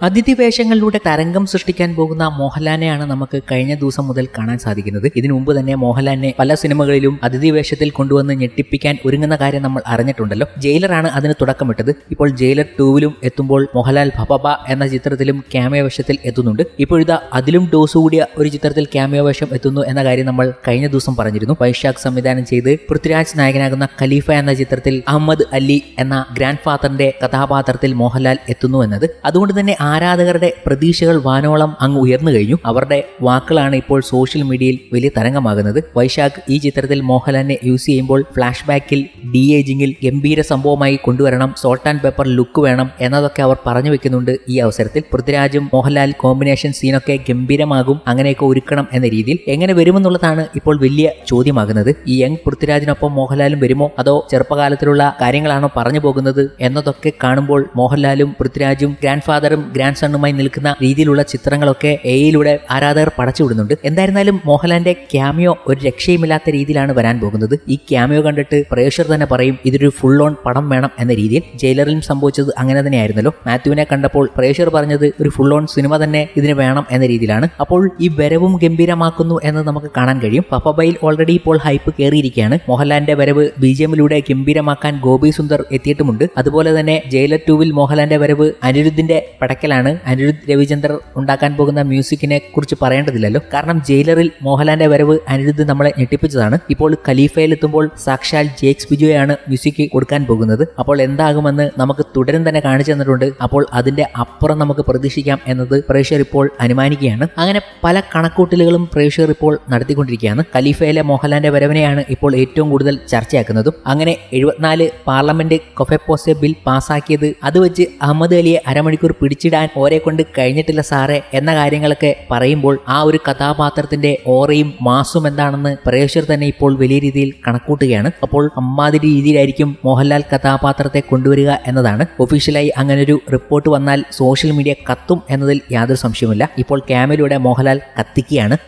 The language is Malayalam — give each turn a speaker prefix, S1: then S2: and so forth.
S1: അതിഥി വേഷങ്ങളിലൂടെ തരംഗം സൃഷ്ടിക്കാൻ പോകുന്ന മോഹൻലാലിനെയാണ് നമുക്ക് കഴിഞ്ഞ ദിവസം മുതൽ കാണാൻ സാധിക്കുന്നത്. ഇതിനു മുമ്പ് തന്നെ മോഹൻലാലിനെ പല സിനിമകളിലും അതിഥി വേഷത്തിൽ കൊണ്ടുവന്ന് ഞെട്ടിപ്പിക്കാൻ ഒരുങ്ങുന്ന കാര്യം നമ്മൾ അറിഞ്ഞിട്ടുണ്ടല്ലോ. ജയിലറാണ് അതിന് തുടക്കമിട്ടത്. ഇപ്പോൾ ജയിലർ ടൂവിലും എത്തുമ്പോൾ മോഹൻലാൽ ഭബബ എന്ന ചിത്രത്തിലും ക്യാമിയോ വേഷത്തിൽ എത്തുന്നുണ്ട്. ഇപ്പോഴിതാ അതിലും ഡോസ് കൂടിയ ഒരു ചിത്രത്തിൽ ക്യാമിയോ വേഷം എത്തുന്നു എന്ന കാര്യം നമ്മൾ കഴിഞ്ഞ ദിവസം പറഞ്ഞിരുന്നു. വൈശാഖ് സംവിധാനം ചെയ്ത് പൃഥ്വിരാജ് നായകനാകുന്ന ഖലീഫ എന്ന ചിത്രത്തിൽ അഹമ്മദ് അലി എന്ന ഗ്രാൻഡ് ഫാദറിന്റെ കഥാപാത്രത്തിൽ മോഹൻലാൽ എത്തുന്നു എന്നത്. അതുകൊണ്ട് തന്നെ ആരാധകരുടെ പ്രതീക്ഷകൾ വാനോളം അങ്ങ് ഉയർന്നു കഴിഞ്ഞു. അവരുടെ വാക്കുകളാണ് ഇപ്പോൾ സോഷ്യൽ മീഡിയയിൽ വലിയ തരംഗമാകുന്നത്. വൈശാഖ് ഈ ചിത്രത്തിൽ മോഹൻലാലിനെ യൂസ് ചെയ്യുമ്പോൾ ഫ്ലാഷ് ബാക്കിൽ ഡി ഏജിങ്ങിൽ ഗംഭീര സംഭവമായി കൊണ്ടുവരണം സോൾട്ട് ആൻഡ് പേപ്പർ ലുക്ക് വേണം എന്നതൊക്കെ അവർ പറഞ്ഞു വെക്കുന്നുണ്ട് ഈ അവസരത്തിൽ. പൃഥ്വിരാജും മോഹൻലാൽ കോമ്പിനേഷൻ സീനൊക്കെ ഗംഭീരമാകും അങ്ങനെയൊക്കെ ഒരുക്കണം എന്ന രീതിയിൽ. എങ്ങനെ വരുമെന്നുള്ളതാണ് ഇപ്പോൾ വലിയ ചോദ്യമാകുന്നത്. ഈ യങ് പൃഥ്വിരാജിനൊപ്പം മോഹൻലാലും വരുമോ? അതോ ചെറുപ്പകാലത്തിലുള്ള കാര്യങ്ങളാണോ പറഞ്ഞു പോകുന്നത് എന്നതൊക്കെ കാണുമ്പോൾ മോഹൻലാലും പൃഥ്വിരാജും ഗ്രാൻഡ് ഫാദറും ഗ്രാൻഡ് സണ്ണുമായി നിൽക്കുന്ന രീതിയിലുള്ള ചിത്രങ്ങളൊക്കെ എയിലൂടെ ആരാധകർ പടച്ചുവിടുന്നുണ്ട് എന്തായിരുന്നാലും മോഹൻലാലിന്റെ ക്യാമിയോ ഒരു രക്ഷയുമില്ലാത്ത രീതിയിലാണ് വരാൻ പോകുന്നത്. ഈ ക്യാമിയോ കണ്ടിട്ട് പ്രേക്ഷകർ തന്നെ പറയും ഇതൊരു ഫുൾ ഓൺ പടം വേണം എന്ന രീതിയിൽ. ജയിലറിലും സംഭവിച്ചത് അങ്ങനെ തന്നെയായിരുന്നല്ലോ. മാത്യുവിനെ കണ്ടപ്പോൾ പ്രേക്ഷകർ പറഞ്ഞത് ഒരു ഫുൾ ഓൺ സിനിമ തന്നെ ഇതിന് വേണം എന്ന രീതിയിലാണ്. അപ്പോൾ ഈ വരവും ഗംഭീരമാക്കുന്നു എന്ന് നമുക്ക് കാണാൻ കഴിയും. പപ്പബയിൽ ഓൾറെഡി ഇപ്പോൾ ഹൈപ്പ് കയറിയിരിക്കുകയാണ്. മോഹൻലാലിന്റെ വരവ് ബി ജെ എമ്മിലൂടെ ഗംഭീരമാക്കാൻ ഗോപി സുന്ദർ എത്തിയിട്ടുമുണ്ട്. അതുപോലെ തന്നെ ജയിലർ ടൂവിൽ മോഹൻലാലിന്റെ വരവ് അനിരുദ്ധിന്റെ പടക്കലാണ് അനിരുദ്ധ് രവിചന്ദ്രർ ഉണ്ടാക്കാൻ പോകുന്ന മ്യൂസിക്കിനെ കുറിച്ച് പറയേണ്ടതില്ലല്ലോ. കാരണം ജയിലറിൽ മോഹൻലാലിന്റെ വരവ് അനിരുദ്ധ് നമ്മളെ ഞെട്ടിപ്പിച്ചതാണ്. ഇപ്പോൾ ഖലീഫയിൽ എത്തുമ്പോൾ സാക്ഷാൽ ജേക്സ് ബിജുവയാണ് മ്യൂസിക് കൊടുക്കാൻ പോകുന്നത്. അപ്പോൾ എന്താകുമെന്ന് നമുക്ക് തുടരും തന്നെ കാണിച്ചു തന്നിട്ടുണ്ട്. അപ്പോൾ അതിന്റെ അപ്പുറം നമുക്ക് പ്രതീക്ഷിക്കാം എന്നത് പ്രേക്ഷകർ ഇപ്പോൾ അനുമാനിക്കുകയാണ്. അങ്ങനെ പല കണക്കൂട്ടലുകളും പ്രേക്ഷകർ ഇപ്പോൾ നടത്തിക്കൊണ്ടിരിക്കുകയാണ്. ഖലീഫയിലെ മോഹൻലാലിന്റെ വരവിനെയാണ് ഇപ്പോൾ ഏറ്റവും കൂടുതൽ ചർച്ചയാക്കുന്നതും. അങ്ങനെ എഴുപത്തിനാല് പാർലമെന്റ് കൊഫെപ്പോസെ ബിൽ പാസ്സാക്കിയത് അത് വെച്ച് അഹമ്മദ് അലിയെ അരമണിക്കൂർ പിടിച്ചിടാൻ ഓരെ കൊണ്ട് കഴിഞ്ഞിട്ടില്ല സാറേ എന്ന കാര്യങ്ങളൊക്കെ പറയുമ്പോൾ ആ ഒരു കഥാപാത്രത്തിന്റെ ഓറയും മാസും എന്താണെന്ന് പ്രേക്ഷകർ തന്നെ ഇപ്പോൾ വലിയ രീതിയിൽ കണക്കൂട്ടുകയാണ്. അപ്പോൾ അമ്മാതിരി രീതിയിലായിരിക്കും മോഹൻലാൽ കഥാപാത്രത്തെ കൊണ്ടുവരിക എന്നതാണ്. ഒഫീഷ്യലായി അങ്ങനൊരു റിപ്പോർട്ട് വന്നാൽ സോഷ്യൽ മീഡിയ കത്തും എന്നതിൽ യാതൊരു സംശയമില്ല ഇപ്പോൾ ക്യാമിലൂടെ മോഹൻലാൽ കത്തിക്കുകയാണ്.